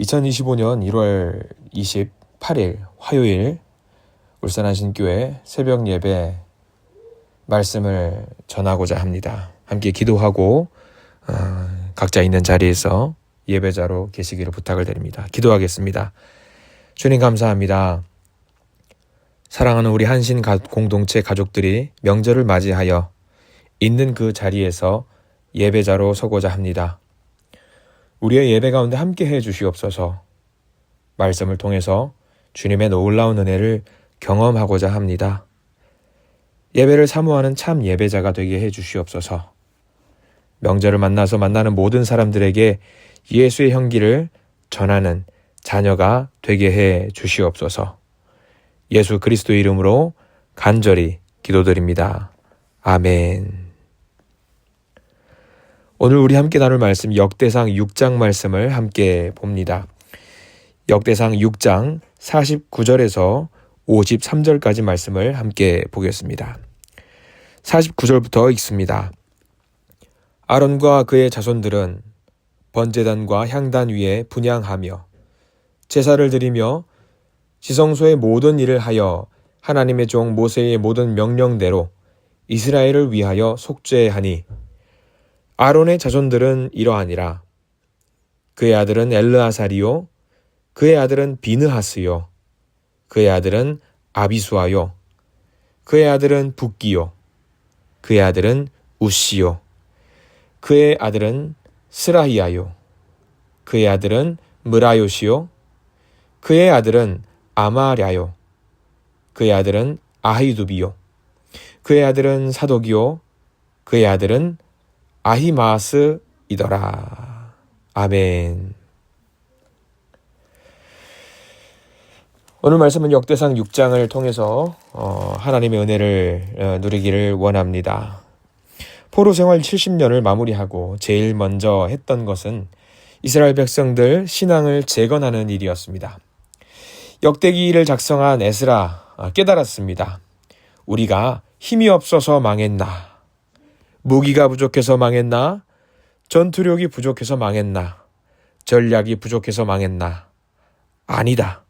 2025년 1월 28일 화요일 울산 한신교회 새벽 예배 말씀을 전하고자 합니다. 함께 기도하고 어, 각자 있는 자리에서 예배자로 계시기를 부탁을 드립니다. 기도하겠습니다. 주님 감사합니다. 사랑하는 우리 한신 가- 공동체 가족들이 명절을 맞이하여 있는 그 자리에서 예배자로 서고자 합니다. 우리의 예배 가운데 함께 해 주시옵소서. 말씀을 통해서 주님의 놀라운 은혜를 경험하고자 합니다. 예배를 사모하는 참 예배자가 되게 해 주시옵소서. 명절을 만나서 만나는 모든 사람들에게 예수의 향기를 전하는 자녀가 되게 해 주시옵소서. 예수 그리스도 이름으로 간절히 기도드립니다. 아멘. 오늘 우리 함께 나눌 말씀 역대상 6장 말씀을 함께 봅니다. 역대상 6장 49절에서 53절까지 말씀을 함께 보겠습니다. 49절부터 읽습니다. 아론과 그의 자손들은 번제단과 향단 위에 분양하며 제사를 드리며 지성소의 모든 일을 하여 하나님의 종 모세의 모든 명령대로 이스라엘을 위하여 속죄하니 아론의 자손들은 이러하니라. 그의 아들은 엘르아사리요, 그의 아들은 비느하스요, 그의 아들은 아비수아요, 그의 아들은 붓기요, 그의 아들은 우시요, 그의 아들은 스라히아요, 그의 아들은 무라요시요, 그의 아들은 아마랴요, 그의 아들은 아히두비요, 그의 아들은 사독이요, 그의 아들은 아히마스이더라. 아멘. 오늘 말씀은 역대상 6장을 통해서 어, 하나님의 은혜를 어, 누리기를 원합니다. 포로 생활 70년을 마무리하고 제일 먼저 했던 것은 이스라엘 백성들 신앙을 재건하는 일이었습니다. 역대기를 작성한 에스라 아, 깨달았습니다. 우리가 힘이 없어서 망했나? 무기가 부족해서 망했나? 전투력이 부족해서 망했나? 전략이 부족해서 망했나? 아니다.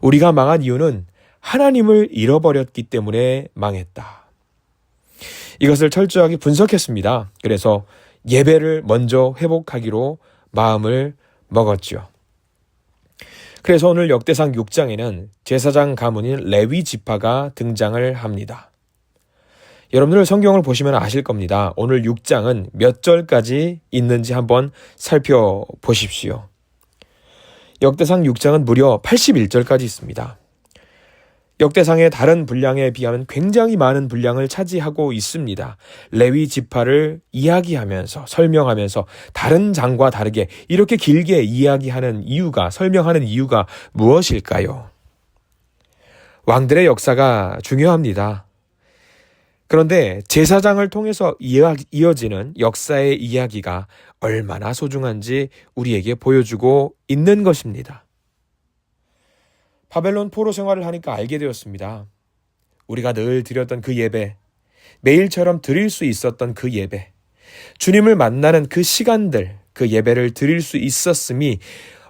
우리가 망한 이유는 하나님을 잃어버렸기 때문에 망했다. 이것을 철저하게 분석했습니다. 그래서 예배를 먼저 회복하기로 마음을 먹었지요. 그래서 오늘 역대상 6장에는 제사장 가문인 레위 지파가 등장을 합니다. 여러분들 성경을 보시면 아실 겁니다. 오늘 6장은 몇 절까지 있는지 한번 살펴보십시오. 역대상 6장은 무려 81절까지 있습니다. 역대상의 다른 분량에 비하면 굉장히 많은 분량을 차지하고 있습니다. 레위 지파를 이야기하면서 설명하면서 다른 장과 다르게 이렇게 길게 이야기하는 이유가 설명하는 이유가 무엇일까요? 왕들의 역사가 중요합니다. 그런데 제사장을 통해서 이어지는 역사의 이야기가 얼마나 소중한지 우리에게 보여주고 있는 것입니다. 바벨론 포로 생활을 하니까 알게 되었습니다. 우리가 늘 드렸던 그 예배, 매일처럼 드릴 수 있었던 그 예배, 주님을 만나는 그 시간들, 그 예배를 드릴 수 있었음이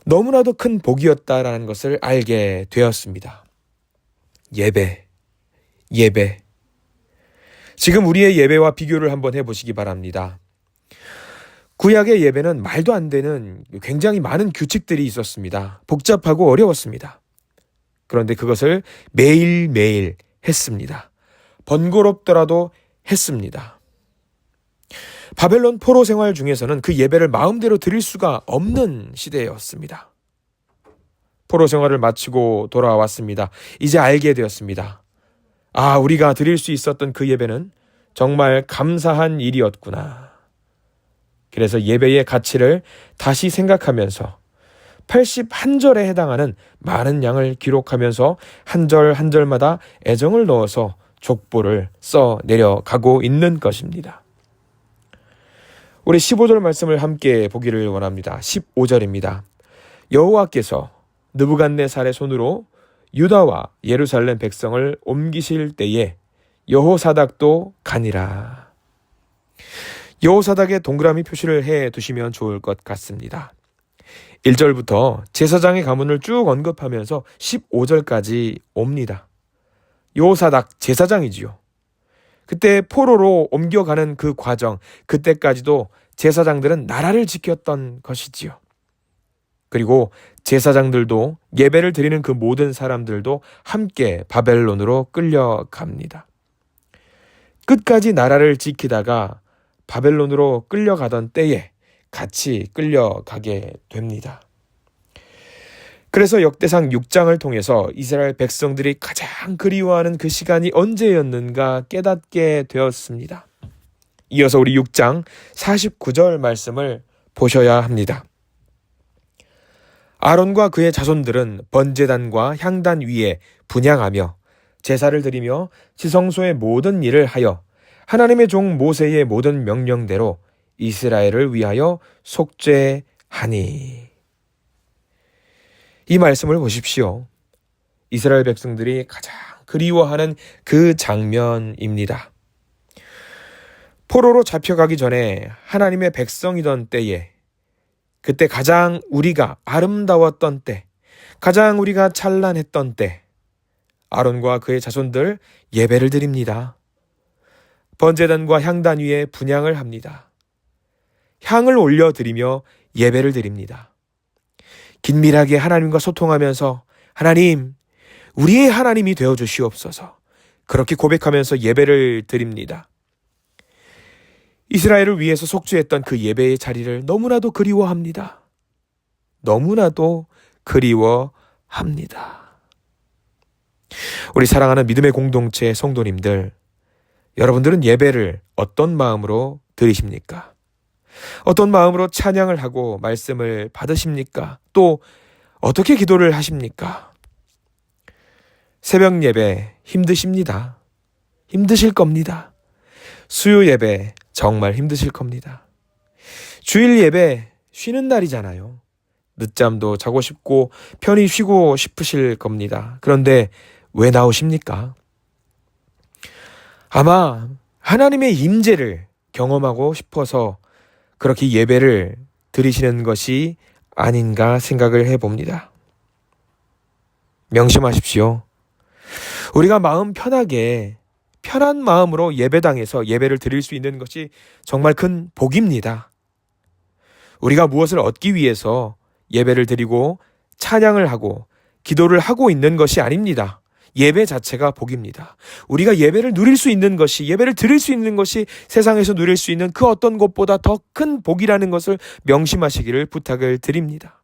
너무나도 큰 복이었다라는 것을 알게 되었습니다. 예배, 예배. 지금 우리의 예배와 비교를 한번 해보시기 바랍니다. 구약의 예배는 말도 안 되는 굉장히 많은 규칙들이 있었습니다. 복잡하고 어려웠습니다. 그런데 그것을 매일매일 했습니다. 번거롭더라도 했습니다. 바벨론 포로 생활 중에서는 그 예배를 마음대로 드릴 수가 없는 시대였습니다. 포로 생활을 마치고 돌아왔습니다. 이제 알게 되었습니다. 아, 우리가 드릴 수 있었던 그 예배는 정말 감사한 일이었구나. 그래서 예배의 가치를 다시 생각하면서 81절에 해당하는 많은 양을 기록하면서 한 절 한 절마다 애정을 넣어서 족보를 써 내려가고 있는 것입니다. 우리 15절 말씀을 함께 보기를 원합니다. 15절입니다. 여호와께서 느부갓네살의 손으로 유다와 예루살렘 백성을 옮기실 때에 여호사닥도 가니라. 여호사닥에 동그라미 표시를 해 두시면 좋을 것 같습니다. 1절부터 제사장의 가문을 쭉 언급하면서 15절까지 옵니다. 요사닥 제사장이지요. 그때 포로로 옮겨가는 그 과정, 그때까지도 제사장들은 나라를 지켰던 것이지요. 그리고 제사장들도 예배를 드리는 그 모든 사람들도 함께 바벨론으로 끌려갑니다. 끝까지 나라를 지키다가 바벨론으로 끌려가던 때에 같이 끌려가게 됩니다. 그래서 역대상 6장을 통해서 이스라엘 백성들이 가장 그리워하는 그 시간이 언제였는가 깨닫게 되었습니다. 이어서 우리 6장 49절 말씀을 보셔야 합니다. 아론과 그의 자손들은 번제단과 향단 위에 분양하며 제사를 드리며 지성소의 모든 일을 하여 하나님의 종 모세의 모든 명령대로 이스라엘을 위하여 속죄하니. 이 말씀을 보십시오. 이스라엘 백성들이 가장 그리워하는 그 장면입니다. 포로로 잡혀가기 전에 하나님의 백성이던 때에 그때 가장 우리가 아름다웠던 때, 가장 우리가 찬란했던 때, 아론과 그의 자손들 예배를 드립니다. 번제단과 향단 위에 분양을 합니다. 향을 올려드리며 예배를 드립니다. 긴밀하게 하나님과 소통하면서 하나님, 우리의 하나님이 되어 주시옵소서. 그렇게 고백하면서 예배를 드립니다. 이스라엘을 위해서 속죄했던 그 예배의 자리를 너무나도 그리워합니다. 너무나도 그리워합니다. 우리 사랑하는 믿음의 공동체 성도님들, 여러분들은 예배를 어떤 마음으로 드리십니까? 어떤 마음으로 찬양을 하고 말씀을 받으십니까? 또 어떻게 기도를 하십니까? 새벽 예배 힘드십니다. 힘드실 겁니다. 수요 예배 정말 힘드실 겁니다. 주일 예배 쉬는 날이잖아요. 늦잠도 자고 싶고 편히 쉬고 싶으실 겁니다. 그런데 왜 나오십니까? 아마 하나님의 임재를 경험하고 싶어서 그렇게 예배를 드리시는 것이 아닌가 생각을 해 봅니다. 명심하십시오. 우리가 마음 편하게 편한 마음으로 예배당에서 예배를 드릴 수 있는 것이 정말 큰 복입니다. 우리가 무엇을 얻기 위해서 예배를 드리고 찬양을 하고 기도를 하고 있는 것이 아닙니다. 예배 자체가 복입니다. 우리가 예배를 누릴 수 있는 것이, 예배를 드릴 수 있는 것이 세상에서 누릴 수 있는 그 어떤 것보다 더 큰 복이라는 것을 명심하시기를 부탁을 드립니다.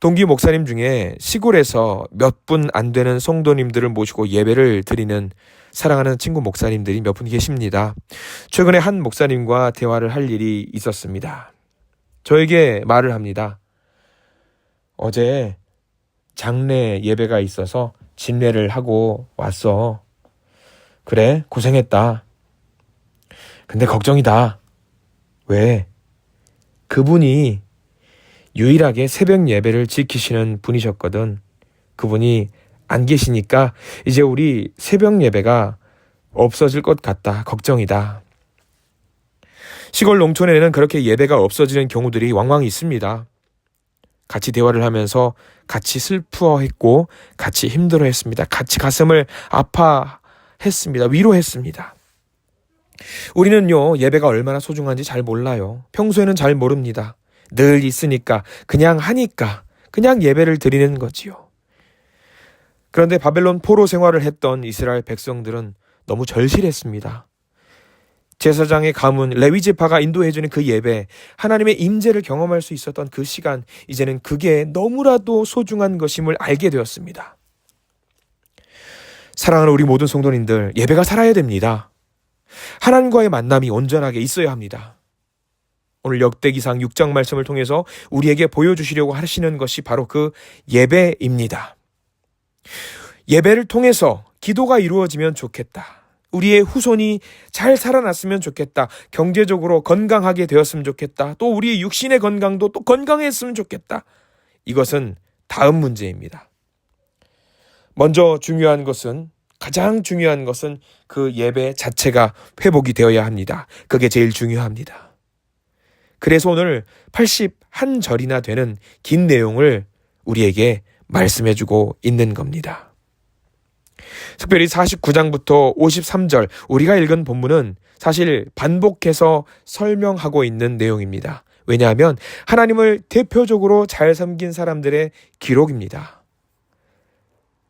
동기 목사님 중에 시골에서 몇 분 안 되는 성도님들을 모시고 예배를 드리는 사랑하는 친구 목사님들이 몇 분 계십니다. 최근에 한 목사님과 대화를 할 일이 있었습니다. 저에게 말을 합니다. 어제 장례 예배가 있어서 진례를 하고 왔어. 그래, 고생했다. 근데 걱정이다. 왜? 그분이 유일하게 새벽 예배를 지키시는 분이셨거든. 그분이 안 계시니까 이제 우리 새벽 예배가 없어질 것 같다. 걱정이다. 시골 농촌에는 그렇게 예배가 없어지는 경우들이 왕왕 있습니다. 같이 대화를 하면서 같이 슬퍼했고 같이 힘들어했습니다. 같이 가슴을 아파했습니다. 위로했습니다. 우리는요 예배가 얼마나 소중한지 잘 몰라요. 평소에는 잘 모릅니다. 늘 있으니까 그냥 하니까 그냥 예배를 드리는 거지요. 그런데 바벨론 포로 생활을 했던 이스라엘 백성들은 너무 절실했습니다. 제사장의 가문 레위 지파가 인도해주는 그 예배, 하나님의 임재를 경험할 수 있었던 그 시간, 이제는 그게 너무나도 소중한 것임을 알게 되었습니다. 사랑하는 우리 모든 성도님들, 예배가 살아야 됩니다. 하나님과의 만남이 온전하게 있어야 합니다. 오늘 역대기상 6장 말씀을 통해서 우리에게 보여주시려고 하시는 것이 바로 그 예배입니다. 예배를 통해서 기도가 이루어지면 좋겠다. 우리의 후손이 잘 살아났으면 좋겠다. 경제적으로 건강하게 되었으면 좋겠다. 또 우리의 육신의 건강도 또 건강했으면 좋겠다. 이것은 다음 문제입니다. 먼저 중요한 것은 가장 중요한 것은 그 예배 자체가 회복이 되어야 합니다. 그게 제일 중요합니다. 그래서 오늘 81절이나 되는 긴 내용을 우리에게 말씀해 주고 있는 겁니다. 특별히 49장부터 53절 우리가 읽은 본문은 사실 반복해서 설명하고 있는 내용입니다. 왜냐하면 하나님을 대표적으로 잘 섬긴 사람들의 기록입니다.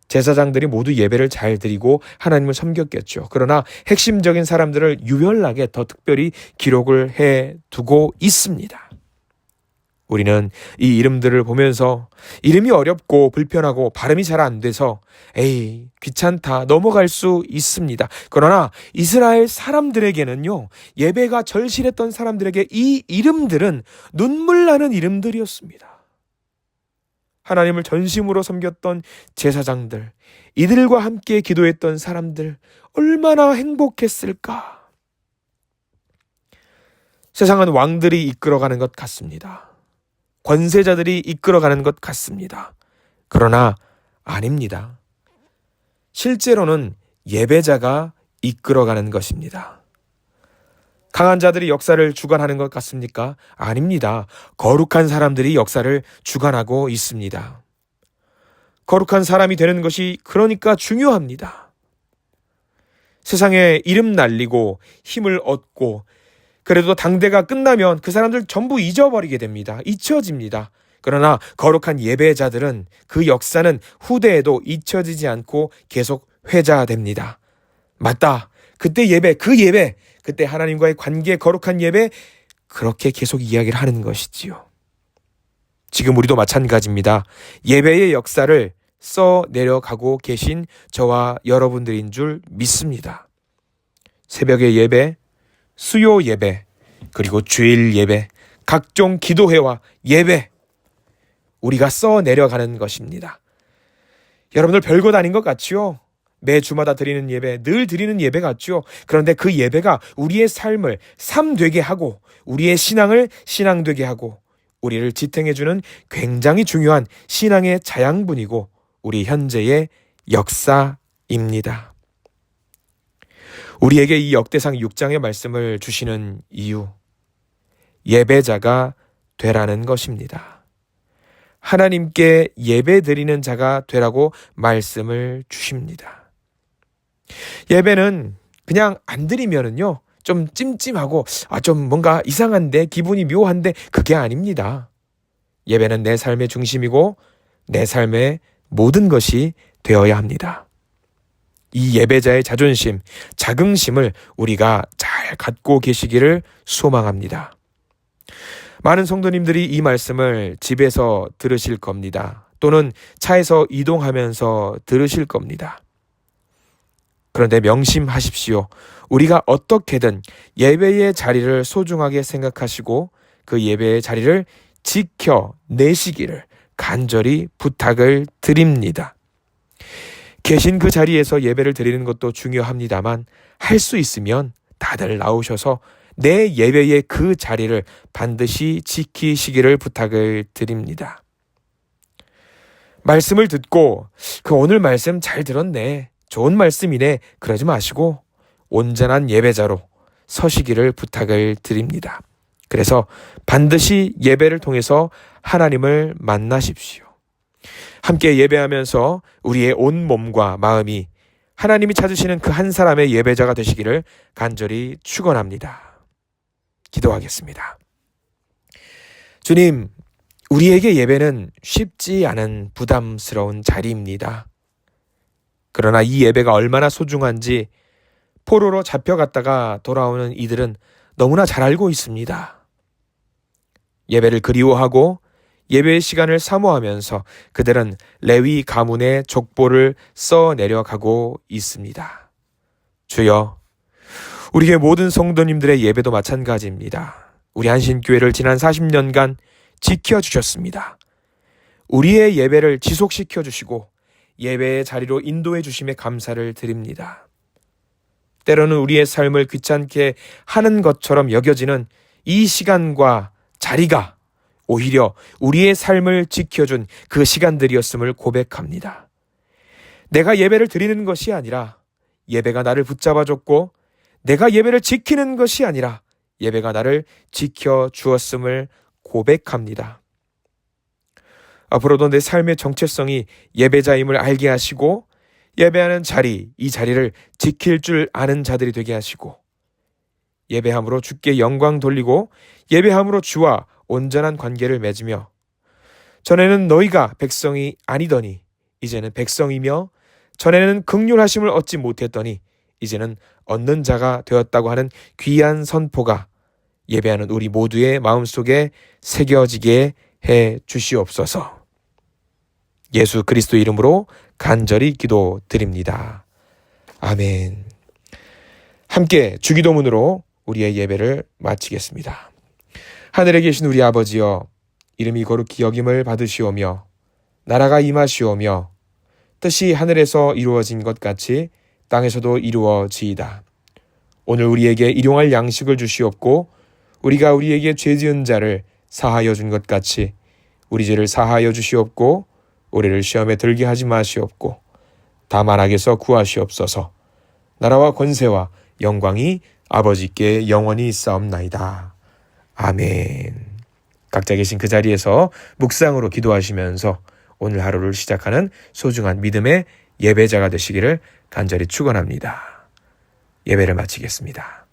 제사장들이 모두 예배를 잘 드리고 하나님을 섬겼겠죠. 그러나 핵심적인 사람들을 유별나게 더 특별히 기록을 해 두고 있습니다. 우리는 이 이름들을 보면서 이름이 어렵고 불편하고 발음이 잘 안 돼서 에이, 귀찮다 넘어갈 수 있습니다. 그러나 이스라엘 사람들에게는요, 예배가 절실했던 사람들에게 이 이름들은 눈물 나는 이름들이었습니다. 하나님을 전심으로 섬겼던 제사장들, 이들과 함께 기도했던 사람들, 얼마나 행복했을까? 세상은 왕들이 이끌어가는 것 같습니다. 권세자들이 이끌어가는 것 같습니다. 그러나 아닙니다. 실제로는 예배자가 이끌어가는 것입니다. 강한 자들이 역사를 주관하는 것 같습니까? 아닙니다. 거룩한 사람들이 역사를 주관하고 있습니다. 거룩한 사람이 되는 것이 그러니까 중요합니다. 세상에 이름 날리고 힘을 얻고 그래도 당대가 끝나면 그 사람들 전부 잊어버리게 됩니다. 잊혀집니다. 그러나 거룩한 예배자들은 그 역사는 후대에도 잊혀지지 않고 계속 회자됩니다. 맞다. 그때 예배, 그 예배, 그때 하나님과의 관계, 거룩한 예배, 그렇게 계속 이야기를 하는 것이지요. 지금 우리도 마찬가지입니다. 예배의 역사를 써 내려가고 계신 저와 여러분들인 줄 믿습니다. 새벽의 예배, 수요 예배, 그리고 주일 예배, 각종 기도회와 예배, 우리가 써 내려가는 것입니다. 여러분들 별것 아닌 것 같지요? 매 주마다 드리는 예배, 늘 드리는 예배 같죠? 그런데 그 예배가 우리의 삶을 삶 되게 하고, 우리의 신앙을 신앙 되게 하고, 우리를 지탱해 주는 굉장히 중요한 신앙의 자양분이고, 우리 현재의 역사입니다. 우리에게 이 역대상 6장의 말씀을 주시는 이유, 예배자가 되라는 것입니다. 하나님께 예배 드리는 자가 되라고 말씀을 주십니다. 예배는 그냥 안 드리면은요, 좀 찜찜하고, 아, 좀 뭔가 이상한데, 기분이 묘한데, 그게 아닙니다. 예배는 내 삶의 중심이고, 내 삶의 모든 것이 되어야 합니다. 이 예배자의 자존심, 자긍심을 우리가 잘 갖고 계시기를 소망합니다. 많은 성도님들이 이 말씀을 집에서 들으실 겁니다. 또는 차에서 이동하면서 들으실 겁니다. 그런데 명심하십시오. 우리가 어떻게든 예배의 자리를 소중하게 생각하시고 그 예배의 자리를 지켜내시기를 간절히 부탁을 드립니다. 계신 그 자리에서 예배를 드리는 것도 중요합니다만 할 수 있으면 다들 나오셔서 내 예배의 그 자리를 반드시 지키시기를 부탁을 드립니다. 말씀을 듣고 그 오늘 말씀 잘 들었네. 좋은 말씀이네. 그러지 마시고 온전한 예배자로 서시기를 부탁을 드립니다. 그래서 반드시 예배를 통해서 하나님을 만나십시오. 함께 예배하면서 우리의 온 몸과 마음이 하나님이 찾으시는 그 한 사람의 예배자가 되시기를 간절히 축원합니다. 기도하겠습니다. 주님, 우리에게 예배는 쉽지 않은 부담스러운 자리입니다. 그러나 이 예배가 얼마나 소중한지 포로로 잡혀갔다가 돌아오는 이들은 너무나 잘 알고 있습니다. 예배를 그리워하고 예배의 시간을 사모하면서 그들은 레위 가문의 족보를 써 내려가고 있습니다. 주여, 우리의 모든 성도님들의 예배도 마찬가지입니다. 우리 한신교회를 지난 40년간 지켜주셨습니다. 우리의 예배를 지속시켜 주시고 예배의 자리로 인도해 주심에 감사를 드립니다. 때로는 우리의 삶을 귀찮게 하는 것처럼 여겨지는 이 시간과 자리가 오히려 우리의 삶을 지켜준 그 시간들이었음을 고백합니다. 내가 예배를 드리는 것이 아니라 예배가 나를 붙잡아줬고 내가 예배를 지키는 것이 아니라 예배가 나를 지켜 주었음을 고백합니다. 앞으로도 내 삶의 정체성이 예배자임을 알게 하시고 예배하는 자리, 이 자리를 지킬 줄 아는 자들이 되게 하시고 예배함으로 주께 영광 돌리고 예배함으로 주와 온전한 관계를 맺으며 전에는 너희가 백성이 아니더니 이제는 백성이며 전에는 극률하심을 얻지 못했더니 이제는 얻는 자가 되었다고 하는 귀한 선포가 예배하는 우리 모두의 마음속에 새겨지게 해 주시옵소서. 예수 그리스도 이름으로 간절히 기도드립니다. 아멘. 함께 주기도문으로 우리의 예배를 마치겠습니다. 하늘에 계신 우리 아버지여 이름이 거룩히 여김을 받으시오며 나라가 임하시오며 뜻이 하늘에서 이루어진 것 같이 땅에서도 이루어지이다. 오늘 우리에게 일용할 양식을 주시옵고 우리가 우리에게 죄 지은 자를 사하여 준 것 같이 우리 죄를 사하여 주시옵고 우리를 시험에 들게 하지 마시옵고 다만 악에서 구하시옵소서. 나라와 권세와 영광이 아버지께 영원히 있사옵나이다. 아멘. 각자 계신 그 자리에서 묵상으로 기도하시면서 오늘 하루를 시작하는 소중한 믿음의 예배자가 되시기를 간절히 축원합니다. 예배를 마치겠습니다.